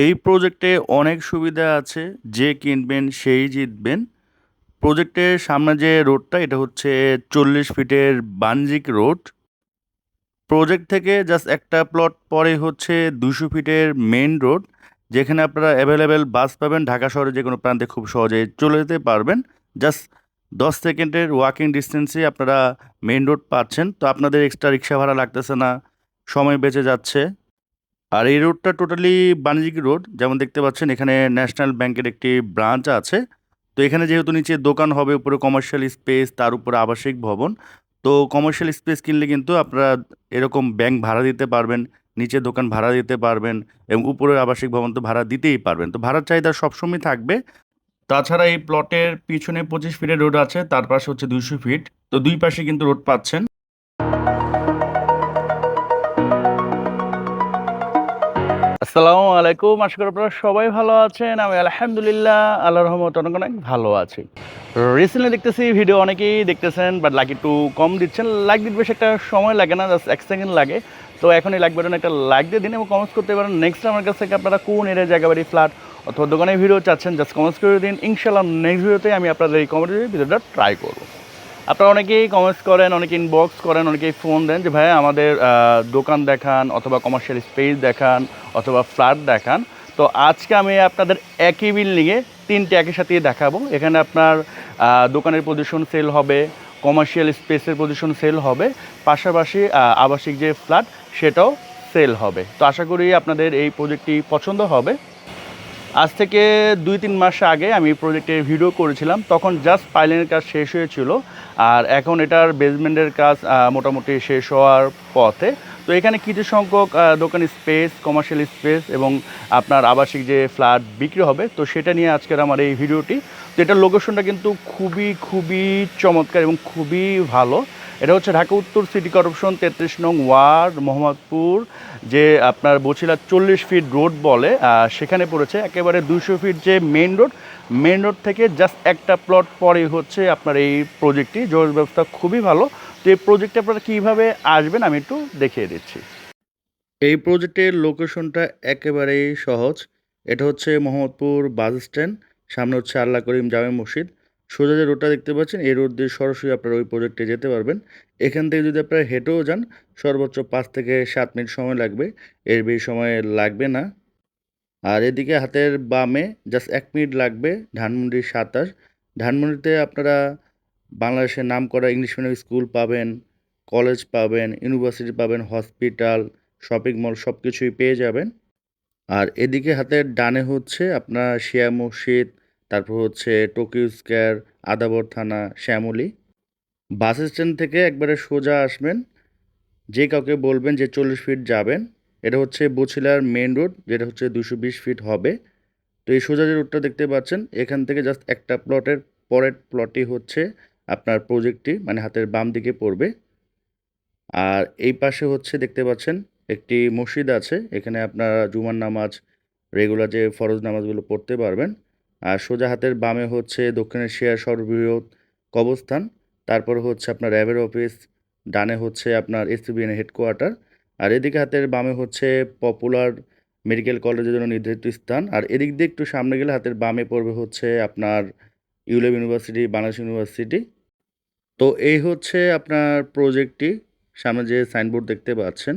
এই প্রজেক্টে অনেক সুবিধা আছে, যে কিনবেন সেই জিতবেন। প্রজেক্টের সামনে যে রোডটা, এটা হচ্ছে চল্লিশ ফিটের বাণিজ্যিক রোড। প্রজেক্ট থেকে জাস্ট একটা প্লট পরে হচ্ছে দুশো ফিটের মেন রোড, যেখানে আপনারা অ্যাভেলেবেল বাস পাবেন। ঢাকা শহরে যে কোনো প্রান্তে খুব সহজে চলে যেতে পারবেন। জাস্ট দশ সেকেন্ডের ওয়াকিং ডিস্টেন্সে আপনারা মেন রোড পাচ্ছেন। তো আপনাদের এক্সট্রা রিক্সা ভাড়া লাগতেছে না, সময় বেঁচে যাচ্ছে। আর এই রোডটা টোটালি বাণিজ্যিক রোড যেমন দেখতে পাচ্ছেন এখানে ন্যাশনাল ব্যাংকের একটি ব্রাঞ্চ আছে। তো এখানে যেহেতু নিচে দোকান হবে, উপরে কমার্শিয়াল স্পেস তার উপরে আবাসিক ভবন, তো কমার্শিয়াল স্পেস কিনলে কিন্তু আপনারা এরকম ব্যাংক ভাড়া দিতে পারবেন, নিচে দোকান ভাড়া দিতে পারবেন এবং উপরের আবাসিক ভবন তো ভাড়া দিতেই পারবেন। তো ভাড়ার চাহিদা সবসময় থাকবে। তাছাড়া এই প্লটের পিছনে পঁচিশ ফিটের রোড আছে, তার পাশে হচ্ছে দুইশো ফিট তো দুই পাশে কিন্তু রোড পাচ্ছেন। আসসালামু আলাইকুম। আশা করি আপনারা সবাই ভালো আছেন। আমি আলহামদুলিল্লাহ আল্লাহ রহমত অনেক অনেক ভালো আছি। রিসেন্টলি দেখতেছি ভিডিও অনেকেই দেখতেছেন বাট লাইক একটু কম দিচ্ছেন। লাইক দিতে বেশ একটা সময় লাগে না জাস্ট এক সেকেন্ড লাগে। তো এখন এই লাইক বাটন একটা লাইক দিয়ে দিন এবং কমেন্টস করতে পারেন। নেক্সট আমার কাছ থেকে আপনারা কোন এরিয়া জায়গা, বাড়ি ফ্ল্যাট অথবা দোকানে ভিডিও চাচ্ছেন জাস্ট কমেন্টস করে দিন। ইনশাল্লাহ নেক্সট ভিডিওতে আমি আপনাদের এই কমেন্টের ভিডিওটা ট্রাই করব। আপনারা অনেকেই কমেন্টস করেন অনেকে ইনবক্স করেন, অনেকেই ফোন দেন যে ভাই আমাদের দোকান দেখান অথবা কমার্শিয়াল স্পেস দেখান অথবা ফ্ল্যাট দেখান। তো আজকে আমি আপনাদের একই বিল্ডিংয়ে তিনটে একই সাথেই দেখাবো। এখানে আপনার দোকানের পজিশন সেল হবে কমার্শিয়াল স্পেসের পজিশন সেল হবে, পাশাপাশি আবাসিক যে ফ্ল্যাট সেটাও সেল হবে। তো আশা করি আপনাদের এই প্রজেক্টটি পছন্দ হবে। আজ থেকে দুই তিন মাস আগে আমি প্রজেক্টের ভিডিও করেছিলাম, তখন জাস্ট পাইলিংয়ের কাজ শেষ হয়েছিল, আর এখন এটার বেসমেন্টের কাজ মোটামুটি শেষ হওয়ার পথে। তো এখানে কিছু সংখ্যক দোকান স্পেস কমার্শিয়াল স্পেস এবং আপনার আবাসিক যে ফ্ল্যাট বিক্রি হবে, তো সেটা নিয়ে আজকের আমার এই ভিডিওটি তো এটার লোকেশনটা কিন্তু খুবই খুবই চমৎকার এবং খুবই ভালো। এটা হচ্ছে ঢাকা উত্তর সিটি কর্পোরেশন তেত্রিশ নং ওয়ার্ড, মোহাম্মদপুর, যে আপনার বছিলা চল্লিশ ফিট রোড বলে সেখানে পড়েছে। একেবারে দুশো ফিট যে মেন রোড মেন রোড থেকে জাস্ট একটা প্লট পরে হচ্ছে আপনার এই প্রজেক্টটি। যোগাযোগ ব্যবস্থা খুবই ভালো। তো এই প্রজেক্টে আপনারা কীভাবে আসবেন আমি একটু দেখিয়ে দিচ্ছি। এই প্রজেক্টের লোকেশনটা একেবারেই সহজ। এটা হচ্ছে মোহাম্মদপুর বাস স্ট্যান্ড, সামনে হচ্ছে আল্লাহ করিম জামে মসজিদ। সোজা যে রোডটা দেখতে পাচ্ছেন, এই রোড দিয়ে সরাসরি আপনারা ওই প্রজেক্টে যেতে পারবেন। এখান থেকে যদি আপনারা হেঁটেও যান, সর্বোচ্চ পাঁচ থেকে সাত মিনিট সময় লাগবে। এর বেশি সময় লাগবে না। আর এদিকে হাতের বামে জাস্ট এক মিনিট লাগবে ধানমন্ডি সাতাশ ধানমন্ডিতে আপনারা বাংলাদেশের নাম করা ইংলিশ মিডিয়াম স্কুল পাবেন কলেজ পাবেন ইউনিভার্সিটি পাবেন হসপিটাল শপিং মল সব কিছুই পেয়ে যাবেন। আর এদিকে হাতের ডানে হচ্ছে আপনার শিয়া মসজিদ তারপর হচ্ছে টোকিও স্কোয়ার আদাবর থানা, শ্যামলী। বাস স্ট্যান্ড থেকে একবারে সোজা আসবেন। যে কাউকে বলবেন যে চল্লিশ ফিট যাবেন, এটা হচ্ছে বছিলার মেন রোড যেটা হচ্ছে দুশো বিশ ফিট হবে। তো এই সোজা যে রোডটা দেখতে পাচ্ছেন, এখান থেকে জাস্ট একটা প্লটের পরের প্লটই হচ্ছে আপনার প্রজেক্টটি মানে হাতের বাম দিকে পড়বে। আর এই পাশে হচ্ছে দেখতে পাচ্ছেন, একটি মসজিদ আছে। এখানে আপনারা জুমার নামাজ রেগুলার যে ফরজ নামাজগুলো পড়তে পারবেন। আর সোজা হাতের বামে হচ্ছে দক্ষিণ এশিয়ার সর্ববৃহৎ কবরস্থান। তারপর হচ্ছে আপনার র্যাবের অফিস, ডানে হচ্ছে আপনার এসপিবিএন হেডকোয়ার্টার আর এদিকে হাতের বামে হচ্ছে পপুলার মেডিকেল কলেজের জন্য নির্ধারিত স্থান। আর এদিক দিয়ে একটু সামনে গেলে হাতের বামে পড়বে হচ্ছে আপনার ইউলেভ ইউনিভার্সিটি, বাংলাদেশ ইউনিভার্সিটি। তো এই হচ্ছে আপনার প্রজেক্টটি সামনে যে সাইনবোর্ড দেখতে পাচ্ছেন।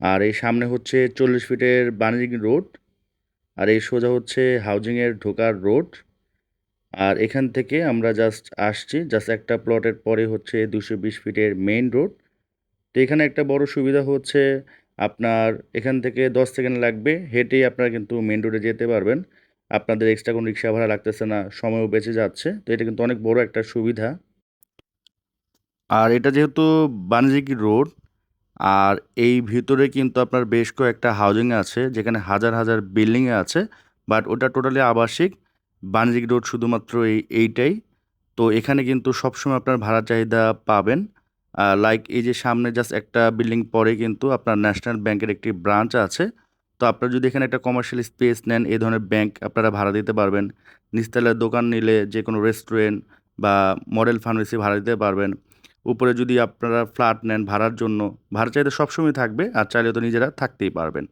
আর এই সামনে হচ্ছে চল্লিশ ফিটের বাণিজ্যিক রোড আর এই সোজা হচ্ছে হাউজিংয়ের ঢোকার রোড আর এখান থেকে আমরা জাস্ট আসছি জাস্ট একটা প্লটের পরে হচ্ছে দুশো বিশ ফিটের মেইন রোড তো এখানে একটা বড় সুবিধা হচ্ছে আপনার এখান থেকে দশ সেকেন্ড লাগবে, হেঁটেই আপনারা কিন্তু মেন রোডে যেতে পারবেন। আপনাদের এক্সট্রা কোনো রিক্সা ভাড়া লাগতেছে না, সময়ও বেঁচে যাচ্ছে। তো এটা কিন্তু অনেক বড় একটা সুবিধা। আর এটা যেহেতু বাণিজ্যিক রোড আর এই ভিতরে কিন্তু আপনার বেশ কয়েকটা হাউজিং আছে, যেখানে হাজার হাজার বিল্ডিং আছে বাট ওটা টোটালি আবাসিক। বাণিজ্যিক রোড শুধুমাত্র এই, এইটাই। তো এখানে কিন্তু সবসময় আপনার ভাড়া চাহিদা পাবেন। লাইক এই যে সামনে জাস্ট একটা বিল্ডিং পরে কিন্তু আপনার ন্যাশনাল ব্যাংকের একটি ব্রাঞ্চ আছে। তো আপনারা যদি এখানে একটা কমার্শিয়াল স্পেস নেন এই ধরনের ব্যাংক আপনারা ভাড়া দিতে পারবেন। নিচতলায় দোকান নিলে যে কোনো রেস্টুরেন্ট বা মডেল ফার্মেসি ভাড়া দিতে পারবেন। উপরে যদি আপনারা ফ্ল্যাট নেন ভাড়ার জন্য ভাড়া চাইতে সবসময় থাকবে আর চাইলে তো নিজেরা থাকতেই পারবেন।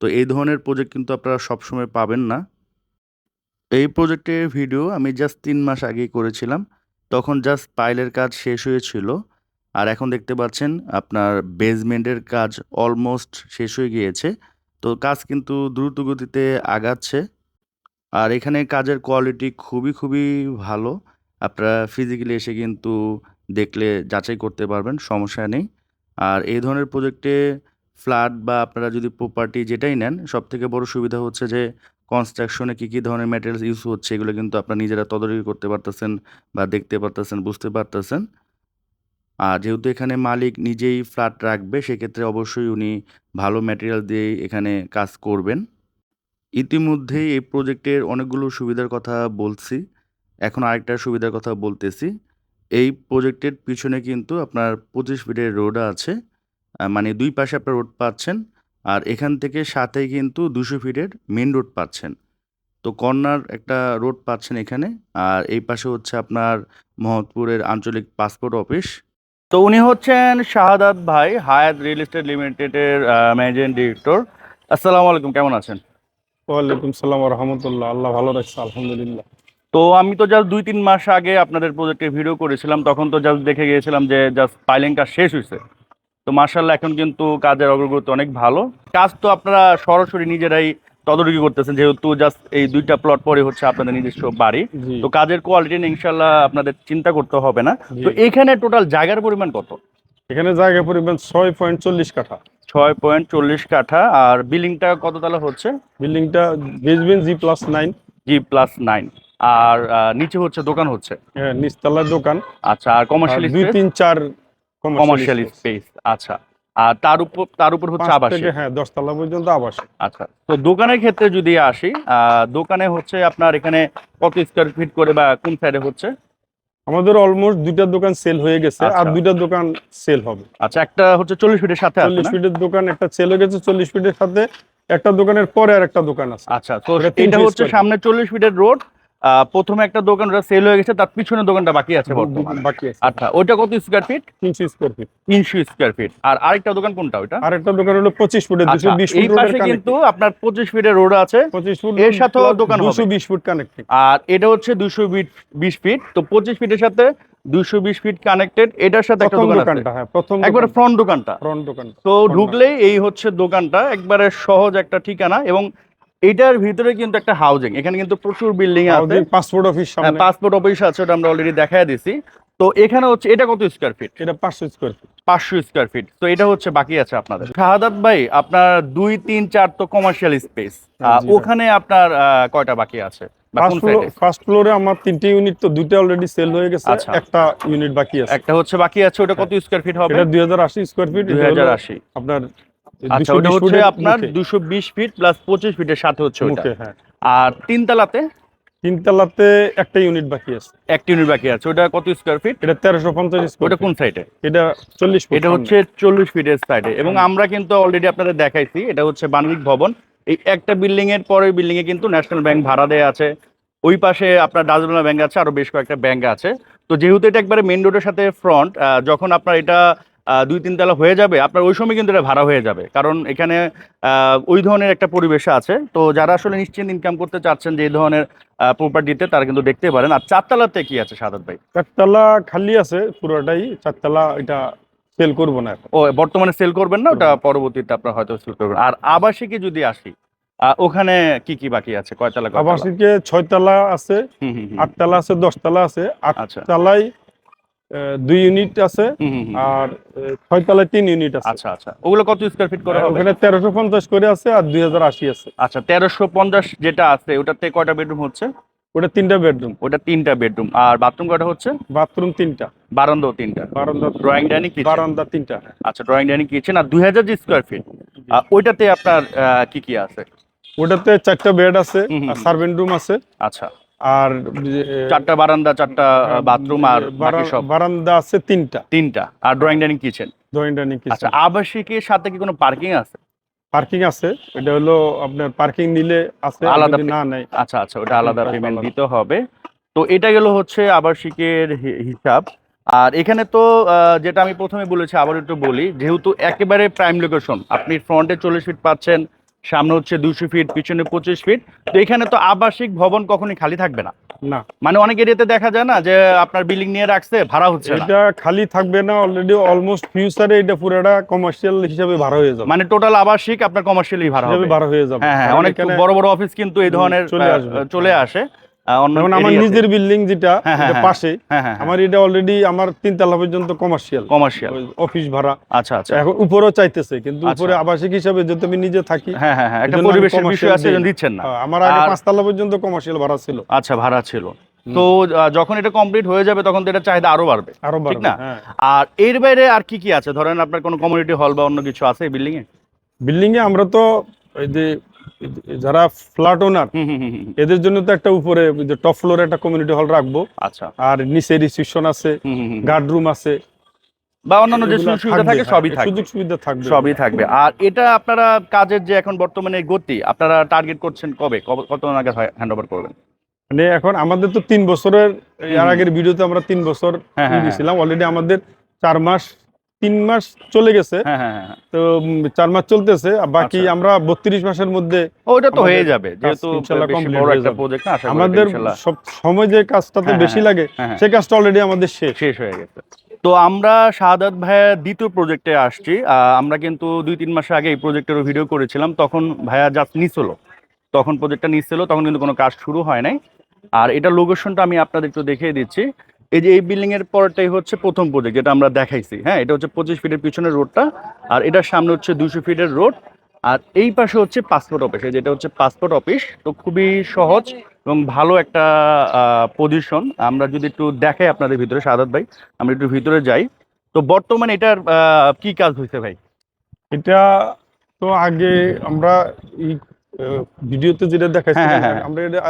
তো এই ধরনের প্রজেক্ট কিন্তু আপনারা সবসময় পাবেন না। এই প্রজেক্টের ভিডিও আমি জাস্ট তিন মাস আগেই করেছিলাম। তখন জাস্ট পাইলের কাজ শেষ হয়েছিল আর এখন দেখতে পাচ্ছেন আপনার বেসমেন্টের কাজ অলমোস্ট শেষ হয়ে গিয়েছে। তো কাজ কিন্তু দ্রুত গতিতে আগাচ্ছে আর এখানে কাজের কোয়ালিটি খুবই খুবই ভালো। আপনারা ফিজিক্যালি এসে কিন্তু দেখলে যাচাই করতে পারবেন, সমস্যা নেই। আর এই ধরনের প্রজেক্টে ফ্ল্যাট বা আপনারা যদি প্রপার্টি যেটাই নেন সব থেকে বড় সুবিধা হচ্ছে যে কনস্ট্রাকশনে কী কী ধরনের ম্যাটেরিয়ালস ইউজ হচ্ছে, এগুলো কিন্তু আপনারা নিজেরা তদারকি করতে পারতেছেন বা দেখতে পারতেছেন, বুঝতে পারতেছেন। আর যেহেতু এখানে মালিক নিজেই ফ্ল্যাট রাখবে, সেক্ষেত্রে অবশ্যই উনি ভালো ম্যাটেরিয়াল দিয়েই এখানে কাজ করবেন। ইতিমধ্যেই এই প্রজেক্টের অনেকগুলো সুবিধার কথা বলছি। এখন আরেকটা সুবিধার কথা বলতেছি। এই প্রজেক্টের পিছনে কিন্তু আপনার পঁচিশ ফিটের রোড আছে মানে দুই পাশে আপনার রোড পাচ্ছেন, আর এখান থেকে সাথেই কিন্তু দুশো ফিটের মেন রোড পাচ্ছেন। তো কর্নার একটা রোড পাচ্ছেন এখানে, আর এই পাশে হচ্ছে আপনার মহৎপুরের আঞ্চলিক পাসপোর্ট অফিস তো উনি হচ্ছেন শাহাদাত ভাই, হায়াত রিয়েল এস্টেট লিমিটেডের ম্যানেজিং ডিরেক্টর আসসালামু আলাইকুম, কেমন আছেন? ওয়ালাইকুম সালাম রহমতুল্লাহ, আল্লাহ ভালো রাখছে, আলহামদুলিল্লাহ। তো আমি তো জাস্ট দুই তিন মাস আগে আপনাদের প্রজেক্টের ভিডিও করেছিলাম তখন তো জাস্ট দেখে গিয়েছিলাম যে জাস্ট পাইলিং কাজ শেষ হয়েছে তো মার্শাল্লাহ এখন কিন্তু কাজের অগ্রগতি অনেক ভালো। কাজ তো আপনারা সরাসরি নিজেরাই তদারকি করতেছেন যেহেতু জাস্ট এই দুইটা প্লট পরে হচ্ছে আপনাদের নিজস্ব বাড়ি। তো কাজের কোয়ালিটি ইনশাল্লাহ আপনাদের চিন্তা করতে হবে না। তো এখানে টোটাল জায়গার পরিমাণ কত? এখানে জায়গার পরিমাণ ছয় পয়েন্ট চল্লিশ কাঠা। ছয় পয়েন্ট চল্লিশ কাঠা। আর বিল্ডিংটা কত তালা হচ্ছে? বিল্ডিংটা basement G plus nine G plus nine আর নিচে হচ্ছে দোকান হচ্ছে? নিচতলার দোকান। আচ্ছা আর কমার্শিয়াল দুই তিন চার কমার্শিয়াল স্পেস আচ্ছা। আর তার উপর তার উপর হচ্ছে আবাসিক? হ্যাঁ দশতলা পর্যন্ত আবাসিক। আচ্ছা তো দোকানের ক্ষেত্রে যদি আসি দোকানে হচ্ছে আপনার এখানে কত স্কোয়ার ফিট করে বা কোন সাইডে হচ্ছে? আমাদের অলমোস্ট দুইটা দোকান সেল হয়ে গেছে আর আচ্ছা। দুইটা দোকান সেল হবে। আচ্ছা একটা হচ্ছে চল্লিশ ফিটের সাথে চল্লিশ ফিটের দোকান একটা সেল হয়ে গেছে চল্লিশ ফিটের সাথে একটা দোকানের পরে আর একটা দোকান আছে। আচ্ছা তো এটা হচ্ছে সামনে চল্লিশ ফিটের রোড প্রথমে একটা দোকান ওটা সেল হয়ে গেছে তার পিছনে দোকানটা বাকি আছে বর্তমানে। বাকি আছে। আচ্ছা ওইটা কত স্কোয়ার ফিট তিনশো স্কোয়ার ফিট তিনশো স্কোয়ার ফিট আর আরেকটা দোকান কোনটা ওইটা? আর একটা দোকান হলো পঁচিশ ফুটের দুশো আচ্ছা বিশ এই ফুট পাশে কিন্তু আপনার পঁচিশ ফিটের রোড আছে। পঁচিশ ফুট এর সাথেও দোকান। দুশো বিশ ফুট কানেক্টিং আর এটা হচ্ছে দুশো বিশ ফিট তো পঁচিশ ফিটের সাথে দুশো বিশ ফিট কানেক্টেড এটার সাথে একটা দোকান আছে। দোকানটা হ্যাঁ প্রথম একবারে ফ্রন্ট দোকানটা। ফ্রন্ট দোকান তো ঢুকলেই এই হচ্ছে দোকানটা একবারে সহজ একটা ঠিকানা এবং এটার ভিতরে কিন্তু একটা হাউজিং এখানে কিন্তু প্রচুর বিল্ডিং আছে। পাসপোর্ট অফিস সামনে। পাসপোর্ট অফিস আছে ওটা আমরা অলরেডি দেখাই দিছি। তো এখানে হচ্ছে এটা কত স্কোয়ার ফিট এটা পাঁচশো স্কোয়ার ফিট পাঁচশো স্কোয়ার ফিট তো এটা হচ্ছে বাকি আছে আপনাদের। শাহাদাত ভাই আপনার দুই তিন চার তো কমার্শিয়াল স্পেস হ্যাঁ, ওখানে আপনার কয়টা বাকি আছে? ফার্স্ট ফ্লোর ফার্স্ট ফ্লোরে আমার তিনটে ইউনিট তো দুইটা অলরেডি সেল হয়ে গেছে। আচ্ছা। একটা ইউনিট বাকি আছে। একটা হচ্ছে বাকি আছে ওটা কত স্কোয়ার ফিট হবে? এটা দুই হাজার আশি স্কোয়ার ফিট দুই হাজার আশি। আপনার আচ্ছা ওটা হচ্ছে আপনার দুশো বিশ ফিট প্লাস পঁচিশ ফিটের সাথে হচ্ছে ওটা। হ্যাঁ। আর তিনতলাতে? তিনতলাতে একটা ইউনিট বাকি আছে। একটা ইউনিট বাকি আছে। ওটা কত স্কোয়ার ফিট এটা তেরোশো পঞ্চাশ ওটা কোন সাইডে এটা চল্লিশ ফুট এটা হচ্ছে চল্লিশ ফিটের সাইডে এবং আমরা কিন্তু অলরেডি আপনাদের দেখাইছি এটা হচ্ছে বাণিজ্যিক ভবন। এই একটা বিল্ডিং এর পরের বিল্ডিং এ কিন্তু ন্যাশনাল ব্যাংক ভাড়া দেয়া আছে। ওই পাশে আপনার ডাচবাংলা ব্যাংক আছে আরও বেশ কয়েকটা ব্যাংক আছে। তো যেহেতু এটা একবারে মেন রোডের সাথে ফ্রন্ট যখন আপনার এটা দুই তিন তলা হয়ে যাবে আপনার ওই সময় কিন্তু এটা ভাড়া হয়ে যাবে। কারণ এখানে ওই ধরনের একটা পরিবেশ আছে। তো যারা আসলে নিশ্চিন্ত ইনকাম করতে চাচ্ছেন যে এই ধরনের প্রপার্টিতে তারা কিন্তু দেখতে পারেন। আর চারতলাতে কি আছে সাদাত ভাই? চারতলা খালি আছে পুরোটাই। চারতলা এটা সেল করব না ও বর্তমানে সেল করবেন না? ওটা পরবর্তীতে আপনার হয়তো সেল করবেন। আর আবাসিকে যদি আসি ওখানে কি কি বাকি আছে? কয়তলা? আবাসিকে ছয়তলা আছে হুম, হুম, হুম। আটতলা আছে দশতলা আছে। আচ্ছা। আহ, দুই ইউনিট আছে। আর ছয়তলায় তিন ইউনিট আছে। আচ্ছা আচ্ছা। ওগুলো কত স্কোয়ার ফিট করে হবে? ওখানে তেরোশো পঞ্চাশ করে আছে আর দুই হাজার আশি আছে। আচ্ছা তেরোশো পঞ্চাশ যেটা আছে ওটাতে কয়টা বেডরুম হচ্ছে? ওটা তিনটা বেডরুম ওটা তিনটা বেডরুম আর বাথরুম কয়টা হচ্ছে? বাথরুম তিনটা। বারান্দাও তিনটা। বারান্দা ড্রয়িং ডাইনিং কিচেন বারান্দা তিনটা। আচ্ছা ড্রয়িং ডাইনিং কিচেন আর দুই হাজার স্কোয়ার ফিট ওইটাতে আপনার কি কি আছে? ওটাতে চারটা বেড আছে আর সার্ভেন্ট রুম আছে। আচ্ছা। আর চারটা বারান্দা চারটা বাথরুম আর বাকি সব? বারান্দা আছে তিনটা। তিনটা। আর drawing dining kitchen drawing dining আচ্ছা আবাসিকের সাথে কি কোনো পার্কিং আছে? পার্কিং আছে। এটা হলো আপনার পার্কিং নিলে আছে আলাদা না নেই আচ্ছা আচ্ছা ওটা আলাদা পেমেন্ট দিতে হবে। তো এটা গেল হচ্ছে আবাসিকের হিসাব। আর এখানে তো যেটা আমি প্রথমে বলেছি আবার একটু বলি যেহেতু একেবারে প্রাইম লোকেশন আপনি ফ্রন্টে চল্লিশ ফিট পাচ্ছেন সামনে হচ্ছে দুশো ফিট পিছনে পঁচিশ ফিট তো এখানে তো আবাসিক ভবন কখনোই খালি থাকবে না। না। মানে অনেক এরিয়াতে দেখা যায় না যে আপনার বিল্ডিং নিয়ে রাখছে ভাড়া হচ্ছে এটা খালি থাকবে না অলরেডি অলমোস্ট ফিউচারে এটা পুরোটা কমার্শিয়াল হিসাবে ভাড়া হয়ে যাবে। মানে টোটাল আবাসিক আপনার কমার্শিয়ালি ভাড়া হবে। ভাড়া হয়ে যাবে। হ্যাঁ হ্যাঁ অনেক বড় বড় অফিস কিন্তু এই ধরনের চলে আসবে। চলে আসে। যেমন আমার নিজের বিল্ডিং যেটা হ্যাঁ, হ্যাঁ, হ্যাঁ। পাশে হ্যাঁ হ্যাঁ আমার এটা অলরেডি আমার তিনতলা পর্যন্ত কমার্শিয়াল কমার্শিয়াল অফিস ভাড়া। আচ্ছা আচ্ছা। এখন উপরেও চাইতেছে কিন্তু আচ্ছা। উপরে আবাসিক হিসাবে যদি আমি নিজে থাকি হ্যাঁ হ্যাঁ একটা পরিবেশের বিষয় আছে দিচ্ছেন না। আমার আগে পাঁচতলা পর্যন্ত কমার্শিয়াল ভাড়া ছিল। আচ্ছা ভাড়া ছিল। তো যখন এটা কমপ্লিট হয়ে যাবে তখন তো এটা চাহিদা আরও বাড়বে। আরও ঠিক বাড়বে না? আর এর বাইরে আর কি কি আছে? ধরেন আপনার কোনো কমিউনিটি হল বা অন্য কিছু আছে বিল্ডিং এ বিল্ডিং এ আমরা তো এই যে যারা ফ্ল্যাট ওনার। এদের জন্য তো একটা উপরে যে টপ ফ্লোরে একটা কমিউনিটি হল রাখব। আচ্ছা। আর নিচে রিসিপশন আছে। গার্ড রুম আছে। বা অন্যান্য যে সুযোগ সুবিধা থাকে হ্যাঁ, সবই থাকবে। সুযোগ সুবিধা থাকবে। সবই থাকবে। আর এটা আপনারা কাজের যে এখন বর্তমানে গতি আপনারা টার্গেট করছেন কবে? কত নাগাদ হ্যান্ড ওভার করবেন? মানে এখন আমাদের তো তিন বছরের এর আগের ভিডিওতে আমরা তিন বছর হ্যাঁ, হ্যাঁ, দিয়েছিলাম অলরেডি আমাদের চার মাস তিন মাস চলে গেছে। হ্যাঁ হ্যাঁ হ্যাঁ তো চার মাস চলতেছে বাকি আচ্ছা। আমরা বত্রিশ মাসের মধ্যে ওইটা তো হয়ে যাবে আমাদের সব সময় যে কাজটাতে বেশি লাগে হ্যাঁ। কাজটা অলরেডি আমাদের শেষ। শেষ হয়ে গেছে। তো আমরা শাহাদাত ভাইয়া দ্বিতীয় প্রজেক্টে আসছি আমরা কিন্তু দুই তিন মাস আগে এই প্রজেক্টেরও ভিডিও করেছিলাম তখন ভাইয়া জাস্ট নিছিল। তখন প্রজেক্টটা নিচ্ছিল তখন কিন্তু কোনো কাজ শুরু হয় নাই। আর এটা লোকেশনটা আমি আপনাদের একটু দেখিয়ে দিচ্ছি। এই যে এই বিল্ডিং এর পরটাই হচ্ছে প্রথম প্রজেক্ট যেটা আমরা দেখাইছি হ্যাঁ? এটা হচ্ছে পঁচিশ ফিটের পিছনের রোডটা আর এটার সামনে হচ্ছে দুশো ফিটের রোড আর এই পাশে হচ্ছে পাসপোর্ট অফিস যেটা হচ্ছে পাসপোর্ট অফিস তো খুবই সহজ এবং ভালো একটা পজিশন আমরা যদি একটু দেখাই আপনাদের ভিতরে সাদাত ভাই আমরা একটু ভিতরে যাই। তো বর্তমানে এটার আহ, কি কাজ হয়েছে ভাই? এটা তো আগে আমরা এই ভিডিওতে যেটা দেখাচ্ছি হ্যাঁ, হ্যাঁ, হ্যাঁ। আমরা এটা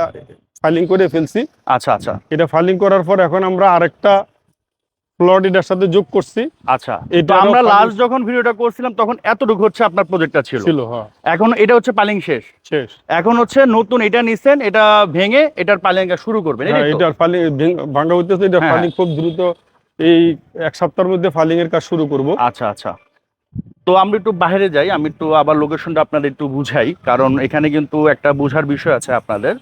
ফাইলিং করে ফেলছি। আচ্ছা আচ্ছা। এটা ফাইলিং করার পর এখন আমরা আরেকটা প্লট এটার সাথে যোগ করছি। আচ্ছা। এটারও আমরা লাস্ট যখন ভিডিওটা করছিলাম তখন এতটুকু হচ্ছে আপনার প্রজেক্টটা ছিল। ছিল হ্যাঁ। এখন এটা হচ্ছে পালিং শেষ। শেষ। এখন হচ্ছে নতুন এটা নিছেন এটা ভেঙে এটার পালিং শুরু করবেন হ্যাঁ? এটার ফাইলিং ভাঙ্গা হইতেছে এটা হ্যাঁ, ফাইলিং খুব দ্রুত এই এক সপ্তাহের মধ্যে ফাইলিং এর কাজ শুরু করব। আচ্ছা আচ্ছা। তো আমরা একটু বাইরে যাই আমি একটু আবার লোকেশনটা আপনাদের একটু বুঝাই কারণ এখানে কিন্তু একটা বোঝার বিষয় আছে আপনাদের।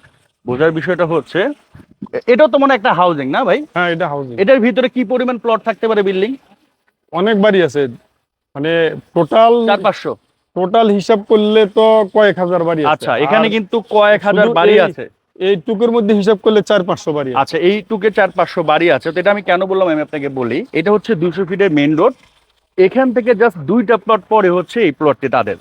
বোঝার বিষয়টা হচ্ছে এ- এটাও তো মনে একটা হাউজিং না ভাই? হ্যাঁ এটা হাউজিং এটার ভিতরে কি পরিমাণ প্লট থাকতে পারে বিল্ডিং অনেক বাড়ি আছে। মানে টোটাল চার পাঁচশো। টোটাল হিসাব করলে তো কয়েক হাজার বাড়ি আছে। আচ্ছা এখানে কিন্তু কয়েক হাজার বাড়ি আছে। এই টুকের মধ্যে হিসাব করলে চার পাঁচশো বাড়ি আছে। আচ্ছা এই টুকে চার পাঁচশো বাড়ি আছে। তো এটা আমি কেন বললাম আমি আপনাকে বলি এটা হচ্ছে দুশো ফিটের মেইন রোড এখান থেকে জাস্ট দুইটা প্লট পরে হচ্ছে এই প্লটটি তাদের।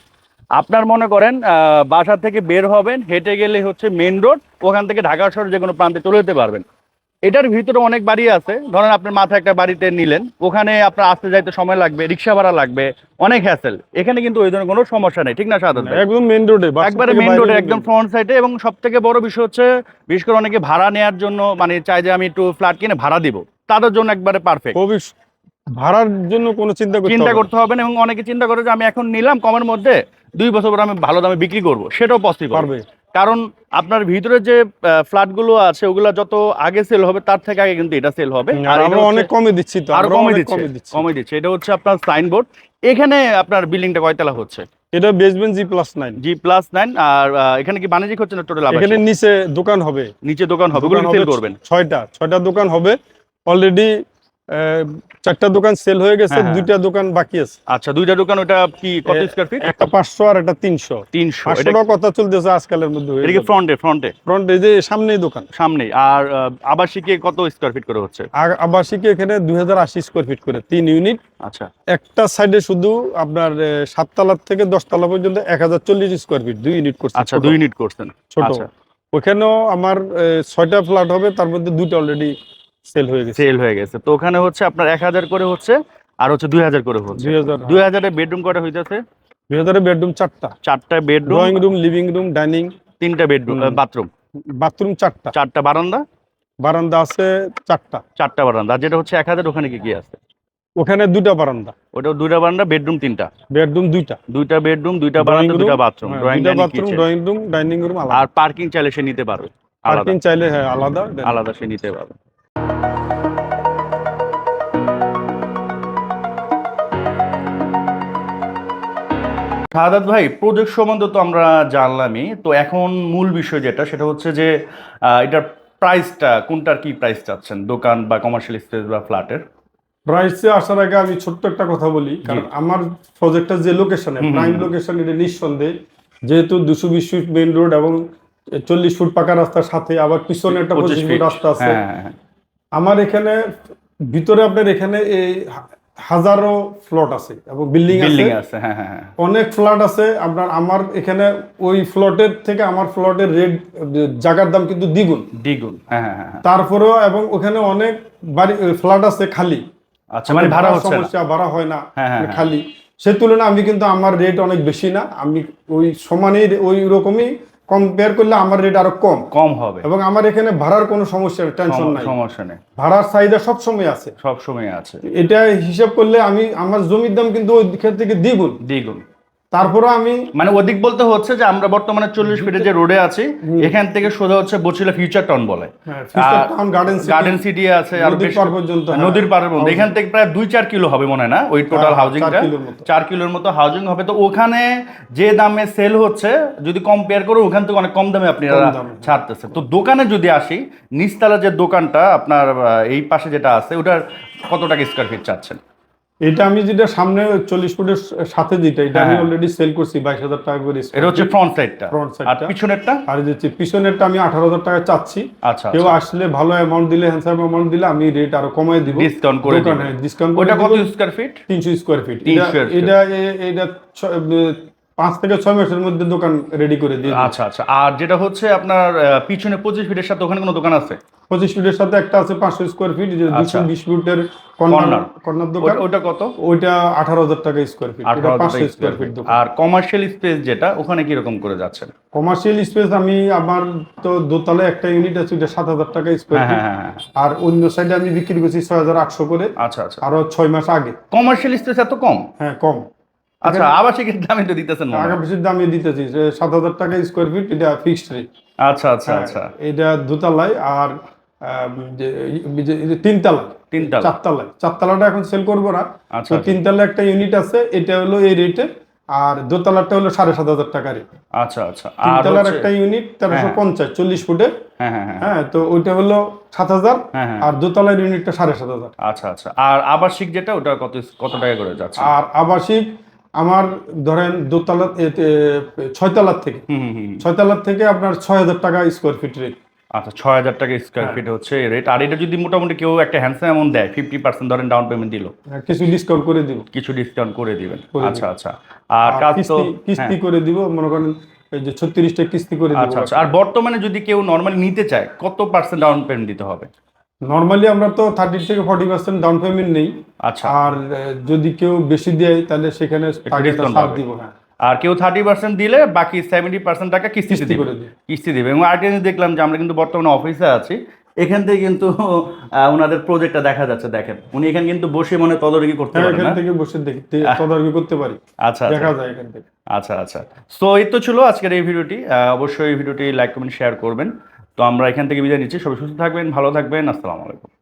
আপনার মনে করেন আহ, বাসা থেকে বের হবেন হেঁটে গেলে হচ্ছে মেইন রোড ওখান থেকে ঢাকা শহর যে কোনো প্রান্তে চলে যেতে পারবেন। এটার ভিতরে অনেক বাড়ি আছে ধরেন আপনার মাথায় একটা বাড়িতে নিলেন ওখানে আপনার আসতে যাইতে সময় লাগবে রিক্সা ভাড়া লাগবে অনেক হ্যাসেল এখানে কিন্তু ওই ধরনের কোনো সমস্যা নেই ঠিক না সাধারণ একদম মেইন রোডে একবারে মেইন রোডে একদম ফ্রন্ট সাইডে এবং সব থেকে বড় বিষয় হচ্ছে বিশেষ করে অনেকে ভাড়া নেওয়ার জন্য মানে চাই যে আমি একটু ফ্ল্যাট কিনে ভাড়া দিব তাদের জন্য একবারে পারফেক্ট খুবই ভাড়ার জন্য কোনো চিন্তা চিন্তা করতে হবে না এবং অনেকে চিন্তা করে যে আমি এখন নিলাম কমের মধ্যে দুই বছর পর আমি ভালো দামে বিক্রি করব সেটাও পসিবল পারবে। কারণ আপনার ভিতরে যে ফ্ল্যাটগুলো আছে ওগুলো যত আগে সেল হবে তার থেকে আগে কিন্তু এটা সেল হবে। আর আমরা অনেক কমে দিচ্ছি তো আরও কমে দিচ্ছে কমে দিচ্ছি। এটা হচ্ছে আপনার সাইনবোর্ড এখানে আপনার বিল্ডিংটা কয়তলা হচ্ছে? এটা basement G plus nine G plus nine আর এখানে কি বাণিজ্যিক হচ্ছে না টোটাল এখানে নিচে দোকান হবে। নিচে দোকান হবে ওগুলো সেল করবেন। ছয়টা ছয়টা দোকান হবে। অলরেডি চারটা দোকান সেল হয়ে গেছে হ্যাঁ, হ্যাঁ। দুইটা দোকান বাকি আছে। আচ্ছা দুইটা দোকান ওটা কি কত স্কোয়ার ফিট একটা পাঁচশো আর একটা তিনশো। তিনশো পাঁচশো এটা টাকা কথা চলতেছে আজকালের মধ্যে এটা কি ফ্রন্টে ফ্রন্টে ফ্রন্ট এই যে সামনেই দোকান। সামনেই আর আবাসিকে কত স্কোয়ার ফিট করে হচ্ছে? আর আবাসিকে এখানে দুই হাজার আশি স্কোয়ার ফিট করে তিন ইউনিট আচ্ছা। একটা সাইডে শুধু আপনার এ, সাততলা থেকে দশতলা পর্যন্ত এক হাজার চল্লিশ স্কোয়ার ফিট দুই ইউনিট করছে আচ্ছা দুই ইউনিট করছেন। ছোট। আচ্ছা। ওখানেও আমার ছয়টা ফ্ল্যাট হবে তার মধ্যে দুইটা অলরেডি সেল হয়ে গেছে। সেল হয়ে গেছে। তো ওখানে হচ্ছে আপনার এক হাজার করে হচ্ছে আর হচ্ছে দুই হাজার করে হচ্ছে। দুই হাজার। বেডরুম কটা হইতেছে? দুই হাজারের বেডরুম চারটা। চারটা bedroom. Drawing room living room dining. তিনটা বেডরুম বাথরুম। বাথরুম চারটা। চারটা বারান্দা? বারান্দা আছে চারটা। চারটা বারান্দা। যেটা হচ্ছে এক হাজার ওখানে কি কি আছে? ওখানে দুইটা বারান্দা। ওটা দুইটা বারান্দা বেডরুম তিনটা। বেডরুম দুইটা। দুইটা বেডরুম দুইটা বারান্দা দুইটা bathroom drawing bathroom drawing room dining room আর পার্কিং চাইলে সে নিতে পারবে। পার্কিং চাইলে হ্যাঁ আলাদা। আলাদা সে নিতে পারবে। শাহাদাত ভাই প্রজেক্ট সম্বন্ধে তো আমরা জানলামই। তো এখন মূল বিষয় যেটা সেটা হচ্ছে যে এটার প্রাইসটা কোনটার কি প্রাইস চাচ্ছেন? দোকান বা কমার্শিয়াল স্পেস বা ফ্ল্যাটের প্রাইসে আসার আগে আমি ছোট্ট একটা কথা বলি কারণ আমার প্রজেক্টটা যে লোকেশনে প্রাইম লোকেশন এটা নিঃসন্দেহে যেহেতু দুশো বিশ ফিট মেইন রোড এবং চল্লিশ ফুট পাকা রাস্তার সাথে আবার পিছনে একটা পঁচিশ ফুট রাস্তা আছে। হ্যাঁ হ্যাঁ, হ্যাঁ। আমার এখানে ভিতরে আপনার এখানে এই হাজারো ফ্লট আছে এবং বিল্ডিং বিল্ডিং আছে হ্যাঁ হ্যাঁ হ্যাঁ। অনেক ফ্ল্যাট আছে। আপনার আমার এখানে ওই ফ্লটের থেকে আমার ফ্লটের রেট জায়গার দাম কিন্তু দ্বিগুণ। দ্বিগুণ হ্যাঁ হ্যাঁ হ্যাঁ হ্যাঁ। তারপরেও এবং ওখানে অনেক বাড়ি ফ্ল্যাট আছে খালি। আচ্ছা মানে ভাড়া হচ্ছে সমস্যা ভাড়া হয় না মানে খালি। সে তুলনায় আমি কিন্তু আমার রেট অনেক বেশি না। আমি ওই সমানই ওই রকমই কম্পেয়ার করলে আমার রেট আরও কম। কম হবে। এবং আমার এখানে ভাড়ার কোনো সমস্যা টেনশন নাই। সমস্যা নেই। ভাড়ার চাহিদা সব সময় আছে। সব সময় আছে। এটা হিসাব করলে আমি আমার জমির দাম কিন্তু ওই ক্ষেত্রে থেকে দ্বিগুণ। দ্বিগুণ। তারপরে আমি মানে ওদিক বলতে হচ্ছে যে আমরা বর্তমানে চল্লিশ ফিটে যে রোডে আছি এখান থেকে সোজা হচ্ছে বছিলা ফিউচার টাউন বলে। গার্ডেন গার্ডেন সিটি আছে নদীর পার পর্যন্ত, হ্যাঁ। মধ্যে। এখান থেকে প্রায় দুই চার কিলো হবে মনে হয় না ওই টোটাল হ্যাঁ, হাউজিংটা চার কিলোর মতো। হাউজিং হবে। তো ওখানে যে দামে সেল হচ্ছে যদি কম্পেয়ার করো ওখান থেকে অনেক কম দামে আপনি ছাড়তেছে। তো দোকানে যদি আসি নিচতলা যে দোকানটা আপনার এই পাশে যেটা আছে ওটার কত টাকা স্কোয়ার ফিট চাচ্ছেন? এটা আমি যেটা সামনে চল্লিশ ফুটের সাথে যেটা এটা আমি হ্যাঁ। অলরেডি সেল করছি বাইশ হাজার টাকা করে এটা হচ্ছে ফ্রন্ট সাইডটা Front side আর। পিছনেরটা? আর যে পিছনেরটা আমি আঠারো হাজার টাকা চাচ্ছি। আচ্ছা কেউ আসলে ভালো অ্যামাউন্ট দিলে হ্যান্ডসাম অ্যামাউন্ট দিলে আমি রেট আরও কমাই দিব। ডিসকাউন্ট করে। ডিসকাউন্ট ওটা কত স্কোয়ার ফিট তিনশো স্কোয়ার ফিট 300 এটা এটা পাঁচ থেকে ছয় মাসের মধ্যে দোকান রেডি করে দিয়ে আচ্ছা আচ্ছা। আর যেটা হচ্ছে আপনার পিছনে পঁচিশ ফিটের সাথে ওখানে কোনো দোকান আছে? পঁচিশ ফিটের সাথে একটা আছে পাঁচশো স্কোয়ার ফিট যে দুশো আচ্ছা। বিশ ফিটের। কর্নার কর্নার দোকান। ওটা- কত? ওইটা আঠারো হাজার টাকা স্কোয়ার ফিট পাঁচশো স্কোয়ার ফিট। দোকান। আর কমার্শিয়াল স্পেস যেটা ওখানে কীরকম করে যাচ্ছেন? কমার্শিয়াল স্পেস আমি আমার তো দোতলায় একটা ইউনিট আছে ওইটা সাত হাজার টাকা স্কোয়ার হ্যাঁ ফিট হ্যাঁ হ্যাঁ আর অন্য সাইডে আমি বিক্রি করছি ছয় হাজার আটশো করে। আচ্ছা আচ্ছা। আরও ছয় মাস আগে। কমার্শিয়াল স্পেস এত কম? হ্যাঁ কম। আচ্ছা আবাসিকের দামে তো দিতেছেন হয়। বেশি দামে দিতেছি। সাত হাজার টাকা স্কোয়ার ফিট এটা ফিক্সড রেট আচ্ছা আচ্ছা আচ্ছা। এটা দোতলায়। আর চারতলায় চারতলাটা এখন সেল করব না। আচ্ছা তিনতলা একটা ইউনিট আছে এটা হলো এই রেটে আর দোতলাটা হলো সাড়ে সাত হাজার টাকা রেট আচ্ছা আচ্ছা। তিনতলার একটা ইউনিট তেরোশো হ্যাঁ। পঞ্চাশ চল্লিশ ফুটের। হ্যাঁ হ্যাঁ হ্যাঁ। তো ওইটা হলো সাত হাজার। আর দোতলার ইউনিটটা সাড়ে সাত হাজার। আচ্ছা আচ্ছা। আর আবাসিক যেটা ওটা কত কত টাকা করে যাচ্ছে? আর আবাসিক আমার ধরেন দোতলা ছয়তলার থেকে। হুম হুম হুম ছয়তলার থেকে আপনার ছয় হাজার টাকা স্কোয়ার ফিট রেট আচ্ছা ছয় হাজার টাকা স্কোয়ার হ্যাঁ। ফিট হচ্ছে রেট আর এটা যদি মোটামুটি কেউ একটা হ্যান্ডসাম অ্যামাউন্ট দেয় ফিফটি পার্সেন্ট ধরেন ডাউন পেমেন্ট দিল। কিছু ডিসকাউন্ট করে দিব। কিছু ডিসকাউন্ট করে দিবেন। আচ্ছা আচ্ছা। আর কাজ তো কিস্তি কিস্তি করে দিব মনে করেন যে ছত্রিশটা কিস্তি করে দিব। আচ্ছা আচ্ছা। আর বর্তমানে যদি কেউ নর্মালি নিতে চায় কত পার্সেন্ট ডাউন পেমেন্ট দিতে হবে? নর্মালি আমরা তো থার্টি থেকে ফর্টি পার্সেন্ট ডাউন পেমেন্ট নেই। আচ্ছা। আর যদি কেউ বেশি দেয় তাহলে সেখানে দিব হ্যাঁ। আর কেউ থার্টি পার্সেন্ট দিলে বাকি সেভেন্টি পার্সেন্ট টাকা কিস্তিতে কিস্তি দিবে। কিস্তি দেবে। এবং আরেকটা জিনিস দেখলাম যে আমরা কিন্তু বর্তমানে অফিসে আছি এখান থেকে কিন্তু ওনাদের প্রজেক্টটা দেখা যাচ্ছে দেখেন। উনি এখানে কিন্তু বসে মনে তদারকি করতে হ্যাঁ পারেন এখান থেকে বসে দেখি তদারকি করতে পারি। আচ্ছা আচ্ছা। দেখা যায় এখান থেকে। আচ্ছা আচ্ছা। সো এই তো ছিল আজকের এই ভিডিওটি। অবশ্যই এই ভিডিওটি লাইক কমেন্ট শেয়ার করবেন। তো আমরা এখান থেকে বিদায় নিচ্ছি। সবাই সুস্থ থাকবেন ভালো থাকবেন। আসসালামু আলাইকুম।